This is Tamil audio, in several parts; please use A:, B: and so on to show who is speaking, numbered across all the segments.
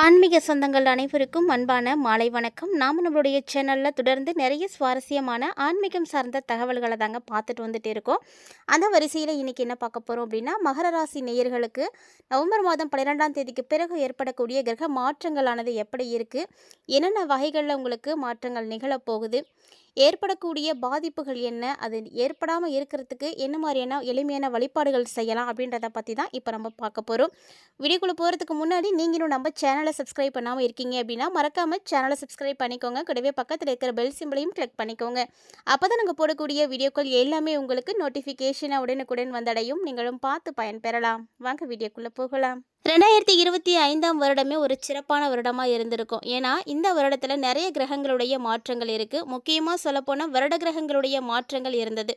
A: ஆன்மீக சொந்தங்கள் அனைவருக்கும் அன்பான மாலை வணக்கம். நாம் நம்மளுடைய சேனலில் தொடர்ந்து நிறைய சுவாரஸ்யமான ஆன்மீகம் சார்ந்த தகவல்களை தாங்க பார்த்துட்டு வந்துட்டு இருக்கோம். அந்த வரிசையில் இன்றைக்கி என்ன பார்க்க போகிறோம் அப்படின்னா மகர ராசி நேயர்களுக்கு நவம்பர் மாதம் பன்னிரெண்டாம் தேதிக்கு பிறகு ஏற்படக்கூடிய கிரக மாற்றங்களானது எப்படி இருக்குது என்னென்ன வகைகளில் உங்களுக்கு மாற்றங்கள் நிகழப்போகுது ஏற்படக்கூடிய பாதிப்புகள் என்ன? அது ஏற்படாமல் இருக்கிறதுக்கு என்ன மாதிரியான எளிமையான வழிபாடுகள் செய்யலாம் அப்படின்றத பற்றி தான் இப்போ நம்ம பார்க்க போகிறோம் வீடியோக்குள்ளே போகிறதுக்கு முன்னாடி நீங்களும் நம்ம சேனலை சப்ஸ்கிரைப் பண்ணாமல் இருக்கீங்க அப்படின்னா மறக்காமல் சேனலை சப்ஸ்கிரைப் பண்ணிக்கோங்க. கூடவே பக்கத்தில் இருக்கிற பெல் சிம்பிளையும் கிளிக் பண்ணிக்கோங்க. அப்போ தான் நாங்கள் போடக்கூடிய வீடியோக்கள் எல்லாமே உங்களுக்கு நோட்டிஃபிகேஷனை உடனுக்குடன் வந்தடையும். நீங்களும் பார்த்து பயன்பெறலாம் வாங்க வீடியோக்குள்ளே போகலாம். ரெண்டாயிரத்தி இருபத்தி ஐந்தாம் வருடமே ஒரு சிறப்பான வருடமாக இருந்திருக்கும். ஏன்னா இந்த வருடத்தில் நிறைய கிரகங்களுடைய மாற்றங்கள் இருக்குது முக்கியமாக சொல்லப்போனால் வருட கிரகங்களுடைய மாற்றங்கள் இருந்தது.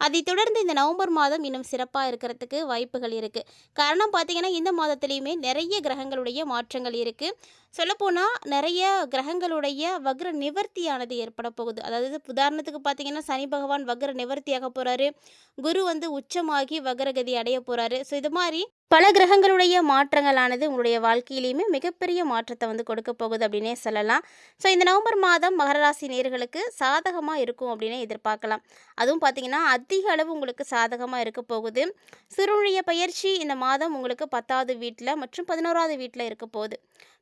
A: அதைத் தொடர்ந்து இந்த நவம்பர் மாதம் இன்னும் சிறப்பாக இருக்கிறதுக்கு வாய்ப்புகள் இருக்குது காரணம் பார்த்தீங்கன்னா இந்த மாதத்துலேயுமே நிறைய கிரகங்களுடைய மாற்றங்கள் இருக்குது சொல்லப்போனால் நிறைய கிரகங்களுடைய வக்ர நிவர்த்தியானது ஏற்பட போகுது. அதாவது உதாரணத்துக்கு பார்த்தீங்கன்னா சனி பகவான் வக்ர நிவர்த்தியாக போகிறாரு குரு வந்து உச்சமாகி வக்ரகதி அடைய போகிறாரு ஸோ இது மாதிரி பல கிரகங்களுடைய மாற்றங்களானது உங்களுடைய வாழ்க்கையிலையுமே மிகப்பெரிய மாற்றத்தை வந்து கொடுக்க போகுது அப்படின்னே சொல்லலாம். ஸோ இந்த நவம்பர் மாதம் மகர ராசி நேர்களுக்கு சாதகமாக இருக்கும் அப்படின்னே எதிர்பார்க்கலாம். அதுவும் பார்த்தீங்கன்னா அதிக அளவு உங்களுக்கு சாதகமாக இருக்க போகுது. சிறுனுடைய பயிற்சி இந்த மாதம் உங்களுக்கு பத்தாவது வீட்டில் மற்றும் பதினோராவது வீட்டில் இருக்க போகுது.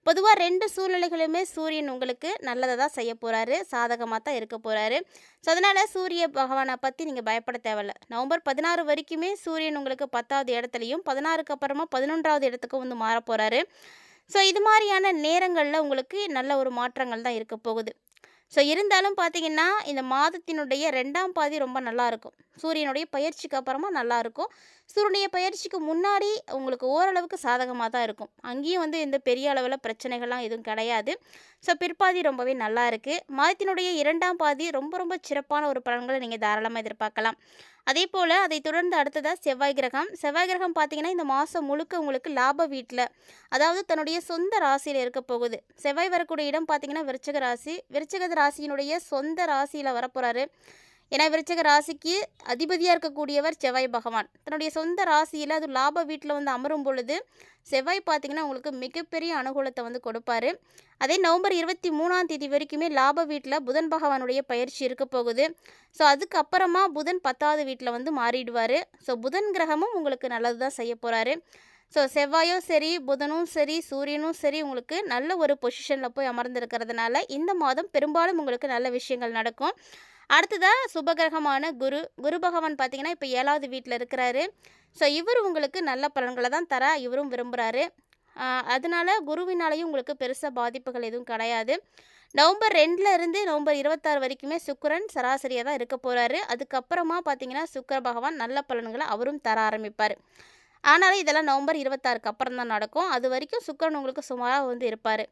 A: பொதுவாக ரெண்டு சூழ்நிலைகளுமே சூரியன் உங்களுக்கு நல்லதை தான் செய்ய போகிறாரு சாதகமாக தான் இருக்க போகிறாரு ஸோ அதனால் சூரிய பகவானை பற்றி நீங்கள் பயப்பட தேவையில்ல. நவம்பர் பதினாறு வரைக்குமே சூரியன் உங்களுக்கு பத்தாவது இடத்துலையும் பதினாறுக்கு அப்புறமா பதினொன்றாவது இடத்துக்கும் வந்து மாற போகிறாரு ஸோ இது மாதிரியான நேரங்களில் உங்களுக்கு நல்ல ஒரு மாற்றங்கள் தான் இருக்க போகுது. ஸோ இருந்தாலும் பார்த்தீங்கன்னா இந்த மாதத்தினுடைய ரெண்டாம் பாதி ரொம்ப நல்லா இருக்கும் சூரியனுடைய பயிற்சிக்கு அப்புறமா நல்லாயிருக்கும் சூரியனுடைய பயிற்சிக்கு முன்னாடி உங்களுக்கு ஓரளவுக்கு சாதகமாக தான் இருக்கும். அங்கேயும் வந்து எந்த பெரிய அளவில் பிரச்சனைகள்லாம் எதுவும் கிடையாது. ஸோ பிற்பாதி ரொம்பவே நல்லா இருக்குது மாதத்தினுடைய இரண்டாம் பாதி ரொம்ப ரொம்ப சிறப்பான ஒரு பலன்களை நீங்கள் தாராளமாக எதிர்பார்க்கலாம். அதே போல் அதை தொடர்ந்து அடுத்ததாக செவ்வாய் கிரகம். செவ்வாய் கிரகம் பார்த்தீங்கன்னா இந்த மாதம் முழுக்க உங்களுக்கு லாப வீட்டில் அதாவது தன்னுடைய சொந்த ராசியில் இருக்க போகுது. செவ்வாய் வரக்கூடிய இடம் பார்த்தீங்கன்னா விருச்சக ராசி. விருச்சக ராசியினுடைய சொந்த ராசியில் வரப்போகிறாரு ஏன்னா விருச்சக ராசிக்கு அதிபதியாக இருக்கக்கூடியவர் செவ்வாய் பகவான். தன்னுடைய சொந்த ராசியில் அது லாப வீட்டில் வந்து அமரும் பொழுது செவ்வாய் பார்த்திங்கன்னா உங்களுக்கு மிகப்பெரிய அனுகூலத்தை வந்து கொடுப்பாரு. அதே நவம்பர் இருபத்தி மூணாம் தேதி வரைக்குமே லாப வீட்டில் புதன் பகவானுடைய பயிற்சி இருக்க போகுது. ஸோ அதுக்கப்புறமா புதன் பத்தாவது வீட்டில் வந்து மாறிடுவார். ஸோ புதன் கிரகமும் உங்களுக்கு நல்லது தான் செய்ய போகிறாரு ஸோ செவ்வாயும் சரி புதனும் சரி சூரியனும் சரி உங்களுக்கு நல்ல ஒரு பொசிஷனில் போய் அமர்ந்திருக்கிறதுனால இந்த மாதம் பெரும்பாலும் உங்களுக்கு நல்ல விஷயங்கள் நடக்கும். அடுத்ததாக சுபகிரகமான குரு. குரு பகவான் பார்த்தீங்கன்னா இப்போ ஏழாவது வீட்டில் இருக்கிறாரு. ஸோ இவர் உங்களுக்கு நல்ல பலன்களை தான் தர இவரும் விரும்புகிறாரு அதனால குருவினாலேயும் உங்களுக்கு பெருசாக பாதிப்புகள் எதுவும் கிடையாது. நவம்பர் ரெண்டில் இருந்து நவம்பர் இருபத்தாறு வரைக்குமே சுக்கரன் சராசரியாக தான் இருக்க போகிறாரு அதுக்கப்புறமா பார்த்தீங்கன்னா சுக்கர பகவான் நல்ல பலன்களை அவரும் தர ஆரம்பிப்பார். ஆனாலும் இதெல்லாம் நவம்பர் இருபத்தாறுக்கு அப்புறம் தான் நடக்கும். அது வரைக்கும் சுக்கரன் உங்களுக்கு சுமாராக வந்து இருப்பார்.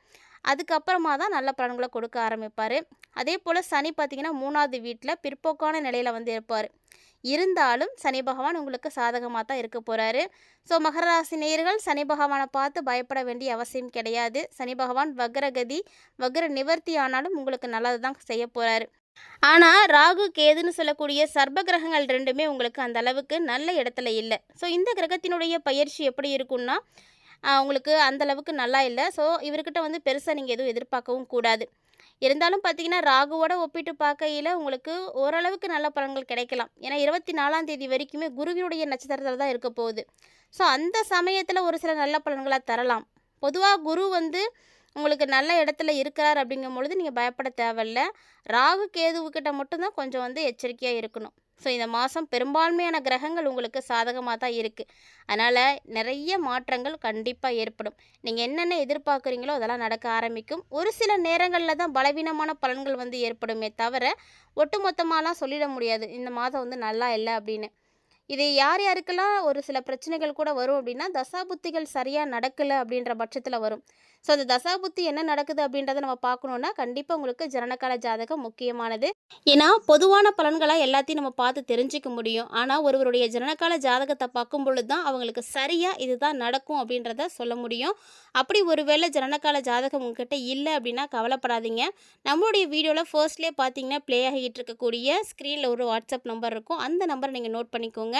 A: அதுக்கப்புறமா தான் நல்ல பலன்களை கொடுக்க ஆரம்பிப்பார். அதே போல் சனி பார்த்திங்கன்னா மூணாவது வீட்டில் பிற்போக்கான நிலையில் வந்து இருப்பார். இருந்தாலும் சனி பகவான் உங்களுக்கு சாதகமாக தான் இருக்க போகிறாரு ஸோ மகர ராசி நேயர்கள் சனி பகவானை பார்த்து பயப்பட வேண்டிய அவசியம் கிடையாது. சனி பகவான் வக்ரகதி வக்ர நிவர்த்தி ஆனாலும் உங்களுக்கு நல்லது தான் செய்ய போகிறாரு ஆனால் ராகு கேதுன்னு சொல்லக்கூடிய சர்ப கிரகங்கள் ரெண்டுமே உங்களுக்கு அந்த அளவுக்கு நல்ல இடத்துல இல்லை. ஸோ இந்த கிரகத்தினுடைய பயிற்சி எப்படி இருக்குன்னா உங்களுக்கு அந்தளவுக்கு நல்லா இல்லை. ஸோ இவர்கிட்ட வந்து பெருசாக நீங்கள் எதுவும் எதிர்பார்க்கவும் கூடாது. இருந்தாலும் பார்த்தீங்கன்னா ராகுவோட ஒப்பிட்டு பார்க்கையில் உங்களுக்கு ஓரளவுக்கு நல்ல பலன்கள் கிடைக்கலாம். ஏன்னா இருபத்தி நாலாம் தேதி வரைக்குமே குருவினுடைய நட்சத்திரத்தில் தான் இருக்க போகுது. ஸோ அந்த சமயத்தில் ஒரு சில நல்ல பலன்களாக தரலாம். பொதுவாக குரு வந்து உங்களுக்கு நல்ல இடத்துல இருக்கிறார் அப்படிங்கும் பொழுது நீங்கள் பயப்பட தேவையில்ல. ராகு கேதுவுக்கிட்ட மட்டும்தான் கொஞ்சம் வந்து எச்சரிக்கையாக இருக்கணும். ஸோ இந்த மாதம் பெரும்பான்மையான கிரகங்கள் உங்களுக்கு சாதகமாக தான் இருக்குது அதனால் நிறைய மாற்றங்கள் கண்டிப்பாக ஏற்படும். நீங்கள் என்னென்ன எதிர்பார்க்குறீங்களோ அதெல்லாம் நடக்க ஆரம்பிக்கும். ஒரு சில நேரங்களில் தான் பலவீனமான பலன்கள் வந்து ஏற்படுமே தவிர ஒட்டுமொத்தமாலாம் சொல்லிட முடியாது. இந்த மாதம் வந்து நல்லா இல்லை அப்படின்னு. இது யார் யாருக்கெல்லாம் ஒரு சில பிரச்சனைகள் கூட வரும் அப்படின்னா தசாபுத்திகள் சரியாக நடக்கலை அப்படின்ற பட்சத்தில் வரும். ஸோ அந்த தசாபுத்தி என்ன நடக்குது அப்படின்றத நம்ம பார்க்கணுன்னா கண்டிப்பாக உங்களுக்கு ஜனனகால ஜாதகம் முக்கியமானது. ஏன்னா பொதுவான பலன்களாக எல்லாத்தையும் நம்ம பார்த்து தெரிஞ்சிக்க முடியும். ஆனால் ஒருவருடைய ஜனனகால ஜாதகத்தை பார்க்கும் பொழுது தான் அவங்களுக்கு சரியாக இதுதான் நடக்கும் அப்படின்றத சொல்ல முடியும். அப்படி ஒருவேளை ஜனனகால ஜாதகம் உங்ககிட்ட இல்லை அப்படின்னா கவலைப்படாதீங்க. நம்மளுடைய வீடியோவில் ஃபர்ஸ்ட்லேயே பார்த்தீங்கன்னா ப்ளே ஆகிட்டு இருக்கக்கூடிய ஸ்க்ரீனில் ஒரு வாட்ஸ்அப் நம்பர் இருக்கும். அந்த நம்பரை நீங்கள் நோட் பண்ணிக்கோங்க.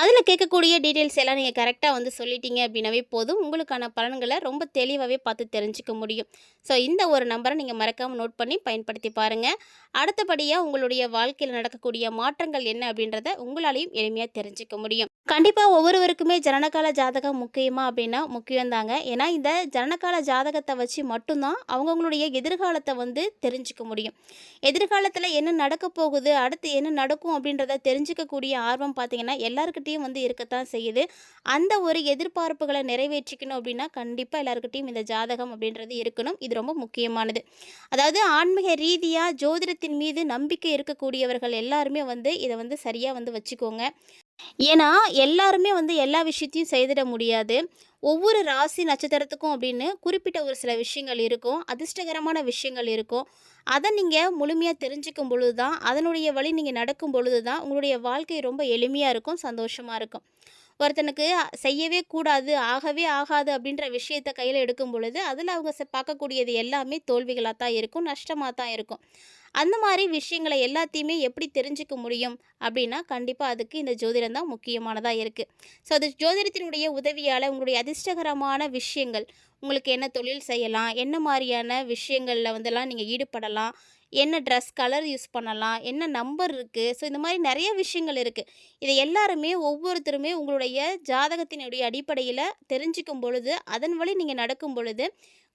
A: அதில் கேட்கக்கூடிய டீட்டெயில்ஸ் எல்லாம் நீங்கள் கரெக்டாக வந்து சொல்லிட்டீங்க அப்படின்னாவே போதும். உங்களுக்கான பலன்களை ரொம்ப தெளிவாகவே பார்த்து தெரிஞ்சுக்க முடியும். ஸோ இந்த ஒரு நம்பரை நீங்கள் மறக்காமல் நோட் பண்ணி பயன்படுத்தி பாருங்கள் அடுத்தபடியாக உங்களுடைய வாழ்க்கையில் நடக்கக்கூடிய மாற்றங்கள் என்ன அப்படின்றத உங்களாலையும் எளிமையாக தெரிஞ்சுக்க முடியும். கண்டிப்பாக ஒவ்வொருவருக்குமே ஜனனகால ஜாதகம் முக்கியமா அப்படின்னா முக்கியம்தாங்க. ஏன்னா இந்த ஜனனகால ஜாதகத்தை வச்சு மட்டும்தான் அவங்கவுங்களுடைய எதிர்காலத்தை வந்து தெரிஞ்சுக்க முடியும். எதிர்காலத்தில் என்ன நடக்க போகுது அடுத்து என்ன நடக்கும் அப்படின்றத தெரிஞ்சுக்கக்கூடிய ஆர்வம் பார்த்தீங்கன்னா எல்லாருக்கிட்டையும் வந்து இருக்கத்தான் செய்யுது. அந்த ஒரு எதிர்பார்ப்புகளை நிறைவேற்றிக்கணும் அப்படின்னா கண்டிப்பாக எல்லாருக்கிட்டையும் இந்த ஜாதகம் அப்படின்றது இருக்கணும். இது ரொம்ப முக்கியமானது. அதாவது ஆன்மீக ரீதியாக ஜோதிடத்தின் மீது நம்பிக்கை இருக்கக்கூடியவர்கள் எல்லாருமே வந்து இதை வந்து சரியாக வந்து வச்சுக்கோங்க. ஏன்னா எல்லாருமே வந்து எல்லா விஷயத்தையும் செய்திட முடியாது. ஒவ்வொரு ராசி நட்சத்திரத்துக்கும் அப்படின்னு குறிப்பிட்ட ஒரு சில விஷயங்கள் இருக்கும். அதிர்ஷ்டகரமான விஷயங்கள் இருக்கும். அதை நீங்கள் முழுமையாக தெரிஞ்சுக்கும் பொழுது தான் அதனுடைய வழி நீங்கள் நடக்கும் பொழுது தான் உங்களுடைய வாழ்க்கை ரொம்ப எளிமையாக இருக்கும் சந்தோஷமாக இருக்கும். ஒருத்தனுக்கு செய்யவே கூடாது ஆகவே ஆகாது அப்படின்ற விஷயத்த கையில் எடுக்கும் பொழுது அதில் அவங்க பார்க்கக்கூடியது எல்லாமே தோல்விகளாக தான் இருக்கும் நஷ்டமாக தான் இருக்கும். அந்த மாதிரி விஷயங்களை எல்லாத்தையுமே எப்படி தெரிஞ்சுக்க முடியும்? அப்படின்னா கண்டிப்பாக அதுக்கு இந்த ஜோதிடம் தான் முக்கியமானதாக இருக்குது ஸோ அது ஜோதிடத்தினுடைய உதவியால் உங்களுடைய அதிர்ஷ்டகரமான விஷயங்கள் உங்களுக்கு என்ன தொழில் செய்யலாம்? என்ன மாதிரியான விஷயங்களில் வந்துலாம் நீங்கள் ஈடுபடலாம்? என்ன ட்ரெஸ் கலர் யூஸ் பண்ணலாம்? என்ன நம்பர் இருக்குது ஸோ இந்த மாதிரி நிறைய விஷயங்கள் இருக்குது இதை எல்லாருமே ஒவ்வொருத்தருமே உங்களுடைய ஜாதகத்தினுடைய அடிப்படையில் தெரிஞ்சுக்கும் பொழுது அதன் வழி நீங்கள் நடக்கும் பொழுது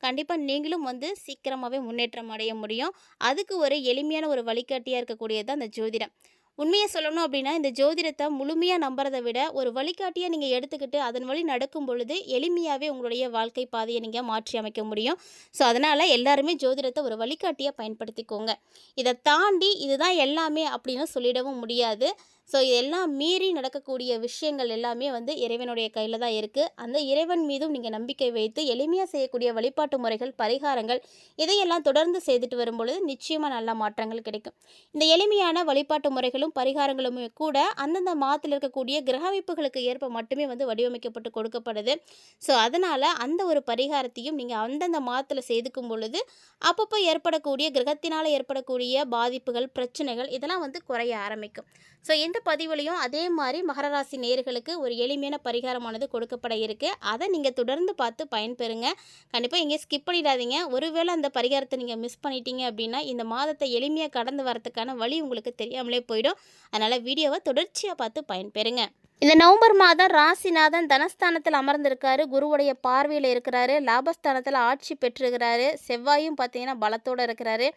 A: கண்டிப்பாக நீங்களும் வந்து சீக்கிரமாகவே முன்னேற்றம் அடைய முடியும். அதுக்கு ஒரு எளிமையான ஒரு வழிகாட்டியாக இருக்கக்கூடியது தான் அந்த ஜோதிடம். உண்மையை சொல்லணும் அப்படின்னா இந்த ஜோதிடத்தை முழுமையாக நம்புறதை விட ஒரு வழிகாட்டியாக நீங்கள் எடுத்துக்கிட்டு அதன் வழி நடக்கும் பொழுது எளிமையாகவே உங்களுடைய வாழ்க்கை பாதையை நீங்கள் மாற்றி அமைக்க முடியும். ஸோ அதனால் எல்லாருமே ஜோதிடத்தை ஒரு வழிகாட்டியாக பயன்படுத்திக்கோங்க. இதை தாண்டி இதுதான் எல்லாமே அப்படின்னு சொல்லிடவும் முடியாது. ஸோ இதெல்லாம் மீறி நடக்கக்கூடிய விஷயங்கள் எல்லாமே வந்து இறைவனுடைய கையில் தான் இருக்குது அந்த இறைவன் மீதும் நீங்கள் நம்பிக்கை வைத்து எளிமையாக செய்யக்கூடிய வழிபாட்டு முறைகள் பரிகாரங்கள் இதையெல்லாம் தொடர்ந்து செய்துட்டு வரும்பொழுது நிச்சயமாக நல்ல மாற்றங்கள் கிடைக்கும். இந்த எளிமையான வழிபாட்டு முறைகளும் பரிகாரங்களுமே கூட அந்தந்த மாதத்தில் இருக்கக்கூடிய கிரக அமைப்புகளுக்கு ஏற்ப மட்டுமே வந்து வடிவமைக்கப்பட்டு கொடுக்கப்படுது. ஸோ அதனால் அந்த ஒரு பரிகாரத்தையும் நீங்கள் அந்தந்த மாதத்தில் செய்துக்கும் பொழுது அப்பப்போ ஏற்படக்கூடிய கிரகத்தினால் ஏற்படக்கூடிய பாதிப்புகள் பிரச்சனைகள் இதெல்லாம் வந்து குறைய ஆரம்பிக்கும். ஸோ இந்த பதிவுலையும் அதே மாதிரி மகர ராசி நேயர்களுக்கு ஒரு எளிமையான பரிகாரமானது கொடுக்கப்பட இருக்குது அதை நீங்கள் தொடர்ந்து பார்த்து பயன்பெறுங்க. கண்டிப்பாக எங்கேயும் ஸ்கிப் பண்ணிடாதீங்க. ஒருவேளை அந்த பரிகாரத்தை நீங்கள் மிஸ் பண்ணிட்டீங்க அப்படின்னா இந்த மாதத்தை எளிமையாக கடந்து வரத்துக்கான வழி உங்களுக்கு தெரியாமலே போயிடும். அதனால் வீடியோவை தொடர்ச்சியாக பார்த்து பயன்பெறுங்க. இந்த நவம்பர் மாதம் ராசிநாதன் தனஸ்தானத்தில் அமர்ந்திருக்காரு. குருவுடைய பார்வையில் இருக்கிறாரு. லாபஸ்தானத்தில் ஆட்சி பெற்றிருக்கிறாரு. செவ்வாயும் பார்த்தீங்கன்னா பலத்தோடு இருக்கிறாரு.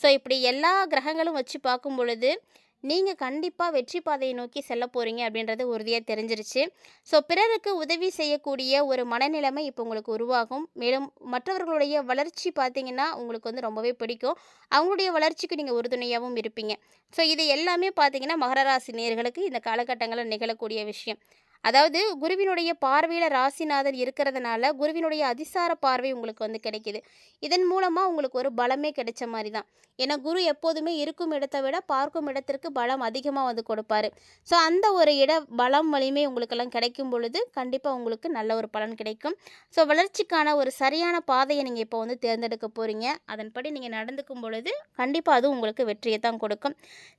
A: ஸோ இப்படி எல்லா கிரகங்களும் வச்சு பார்க்கும் பொழுது நீங்கள் கண்டிப்பாக வெற்றி பாதையை நோக்கி செல்ல போகிறீங்க அப்படின்றது உறுதியாக தெரிஞ்சிருச்சு. ஸோ பிறருக்கு உதவி செய்யக்கூடிய ஒரு மனநிலைமை இப்போ உங்களுக்கு உருவாகும். மேலும் மற்றவர்களுடைய வளர்ச்சி பார்த்தீங்கன்னா உங்களுக்கு வந்து ரொம்பவே பிடிக்கும். அவங்களுடைய வளர்ச்சிக்கு நீங்கள் உறுதுணையாகவும் இருப்பீங்க. ஸோ இது எல்லாமே பார்த்தீங்கன்னா மகர ராசி இந்த காலகட்டங்களில் நிகழக்கூடிய விஷயம். அதாவது குருவினுடைய பார்வையில் ராசிநாதன் இருக்கிறதுனால குருவினுடைய அதிசார பார்வை உங்களுக்கு வந்து கிடைக்கிது. இதன் மூலமாக உங்களுக்கு ஒரு பலமே கிடைச்ச மாதிரி தான். ஏன்னா குரு எப்போதுமே இருக்கும் இடத்தை விட பார்க்கும் இடத்திற்கு பலம் அதிகமாக வந்து கொடுப்பாரு. ஸோ அந்த ஒரு இட பலம் வலிமை உங்களுக்கெல்லாம் கிடைக்கும் பொழுது கண்டிப்பாக உங்களுக்கு நல்ல ஒரு பலன் கிடைக்கும். ஸோ வளர்ச்சிக்கான ஒரு சரியான பாதையை நீங்கள் இப்போ வந்து தேர்ந்தெடுக்க போகிறீங்க அதன்படி நீங்கள் நடந்துக்கும் பொழுது கண்டிப்பாக அதுவும் உங்களுக்கு வெற்றியை தான் கொடுக்கும்.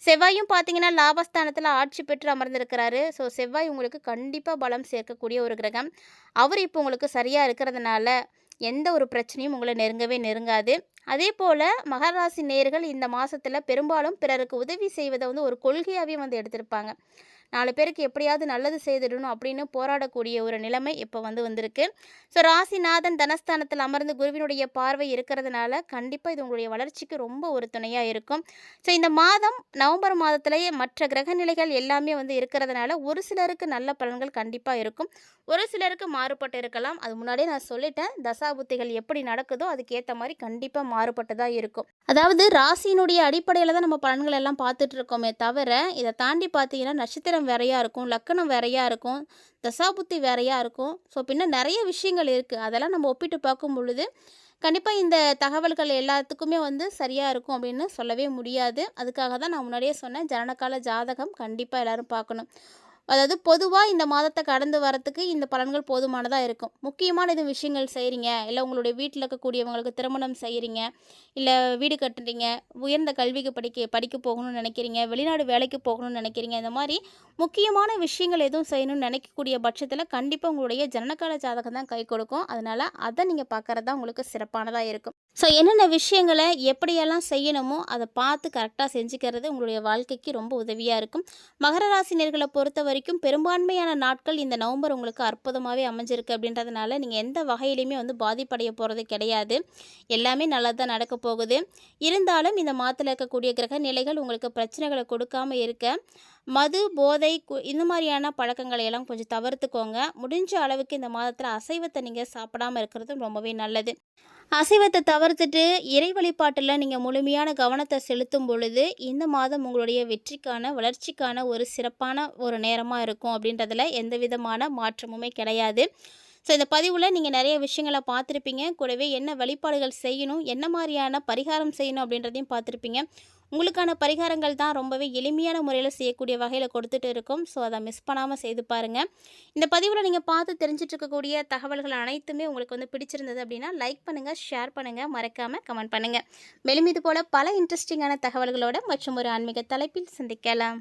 A: செவ்வாயும் பார்த்தீங்கன்னா லாபஸ்தானத்தில் ஆட்சி பெற்று அமர்ந்திருக்கிறாரு. ஸோ செவ்வாய் உங்களுக்கு கண் கண்டிப்பாக பலம் சேர்க்கக்கூடிய ஒரு கிரகம். அவர் இப்போ உங்களுக்கு சரியாக இருக்கிறதுனால எந்த ஒரு பிரச்சனையும் உங்களை நெருங்கவே நெருங்காது. அதே போல் மகராசி நேர்கள் இந்த மாதத்தில் பெரும்பாலும் பிறருக்கு உதவி செய்வதை வந்து ஒரு கொள்கையாகவே வந்து எடுத்திருப்பாங்க. நாலு பேருக்கு எப்படியாவது நல்லது செய்திடணும் அப்படின்னு போராடக்கூடிய ஒரு நிலைமை இப்போ வந்து வந்திருக்கு. ஸோ ராசிநாதன் தனஸ்தானத்தில் அமர்ந்து குருவினுடைய பார்வை இருக்கிறதுனால கண்டிப்பாக இது உங்களுடைய வளர்ச்சிக்கு ரொம்ப ஒரு துணையாக இருக்கும். ஸோ இந்த மாதம் நவம்பர் மாதத்திலேயே மற்ற கிரக நிலைகள் எல்லாமே வந்து இருக்கிறதுனால ஒரு சிலருக்கு நல்ல பலன்கள் கண்டிப்பாக இருக்கும். ஒரு சிலருக்கு மாறுபட்டு இருக்கலாம். அது முன்னாடியே நான் சொல்லிட்டேன். தசாபுத்திகள் எப்படி நடக்குதோ அதுக்கேற்ற மாதிரி கண்டிப்பாக மாறுபட்டு தான் இருக்கும். அதாவது ராசியினுடைய அடிப்படையில் தான் நம்ம பலன்கள் எல்லாம் பார்த்துட்டு இருக்கோமே தவிர இதை தாண்டி பார்த்தீங்கன்னா நட்சத்திரம் வேறையாக இருக்கும் லக்கணம் வேறையாக இருக்கும் தசாபுத்தி வேறையாக இருக்கும். ஸோ பின்ன நிறைய விஷயங்கள் இருக்குது அதெல்லாம் நம்ம ஒப்பிட்டு பார்க்கும் பொழுது கண்டிப்பாக இந்த தகவல்கள் எல்லாத்துக்குமே வந்து சரியாக இருக்கும் அப்படின்னு சொல்லவே முடியாது. அதுக்காக தான் நான் முன்னாடியே சொன்னேன் ஜனனகால ஜாதகம் கண்டிப்பாக எல்லாரும் பார்க்கணும். அதாவது பொதுவாக இந்த மாதத்தை கடந்து வரத்துக்கு இந்த பலன்கள் போதுமானதாக இருக்கும். முக்கியமான இது விஷயங்கள் செய்கிறீங்க இல்லை உங்களுடைய வீட்டில் இருக்கக்கூடியவங்களுக்கு திருமணம் செய்கிறீங்க இல்லை வீடு கட்டுறீங்க. உயர்ந்த கல்விக்கு படிக்க படிக்க போகணும்னு நினைக்கிறீங்க. வெளிநாடு வேலைக்கு போகணும்னு நினைக்கிறீங்க. இந்த மாதிரி முக்கியமான விஷயங்கள் எதுவும் செய்யணும்னு நினைக்கக்கூடிய பட்சத்தில் கண்டிப்பாக உங்களுடைய ஜனனகால ஜாதகம் தான் கை கொடுக்கும். அதனால் அதை நீங்கள் பார்க்குறது தான் உங்களுக்கு சிறப்பானதாக இருக்கும். ஸோ என்னென்ன விஷயங்களை எப்படியெல்லாம் செய்யணுமோ அதை பார்த்து கரெக்டாக செஞ்சுக்கிறது உங்களுடைய வாழ்க்கைக்கு ரொம்ப உதவியாக இருக்கும். மகர ராசினியர்களை பொறுத்தவரை வரைக்கும் பெரும்பான்மையான நாட்கள் இந்த நவம்பர் உங்களுக்கு அற்புதமாகவே அமைஞ்சிருக்கு அப்படின்றதுனால நீங்கள் எந்த வகையிலையுமே வந்து பாதிப்படைய போகிறது கிடையாது. எல்லாமே நல்லா தான் நடக்க போகுது. இருந்தாலும் இந்த மாதத்தில் இருக்கக்கூடிய கிரக நிலைகள் உங்களுக்கு பிரச்சனைகளை கொடுக்காம இருக்க மது போதை கு- இந்த மாதிரியான பழக்கங்களை எல்லாம் கொஞ்சம் தவிர்த்துக்கோங்க. முடிஞ்ச அளவுக்கு இந்த மாதத்தில் அசைவத்தை நீங்கள் சாப்பிடாம இருக்கிறது ரொம்பவே நல்லது. அசைவத்தை தவிர்த்துட்டு இறை வழிபாட்டில் நீங்கள் முழுமையான கவனத்தை செலுத்தும் பொழுது இந்த மாதம் உங்களுடைய வெற்றிக்கான வளர்ச்சிக்கான ஒரு சிறப்பான ஒரு நேரமாக இருக்கும் அப்படின்றதுல எந்த விதமான மாற்றமுமே கிடையாது. ஸோ இந்த பதிவில் நீங்கள் நிறைய விஷயங்களை பார்த்துருப்பீங்க. கூடவே என்ன வழிபாடுகள் செய்யணும் என்ன மாதிரியான பரிகாரம் செய்யணும் அப்படின்றதையும் பார்த்துருப்பீங்க. உங்களுக்கான பரிகாரங்கள் தான் ரொம்பவே எளிமையான முறையில் செய்யக்கூடிய வகையில் கொடுத்துட்டு இருக்கோம். ஸோ அதை மிஸ் பண்ணாமல் செய்து பாருங்கள் இந்த பதிவில் நீங்கள் பார்த்து தெரிஞ்சிட்டு இருக்கக்கூடிய தகவல்கள் அனைத்துமே உங்களுக்கு வந்து பிடிச்சிருந்தது அப்படின்னா லைக் பண்ணுங்கள் ஷேர் பண்ணுங்கள் மறக்காமல் கமெண்ட் பண்ணுங்கள் மேலும் இது போல் பல இன்ட்ரெஸ்டிங்கான தகவல்களோட மற்றும் ஒரு ஆன்மீக தலைப்பில் சந்திக்கலாம்.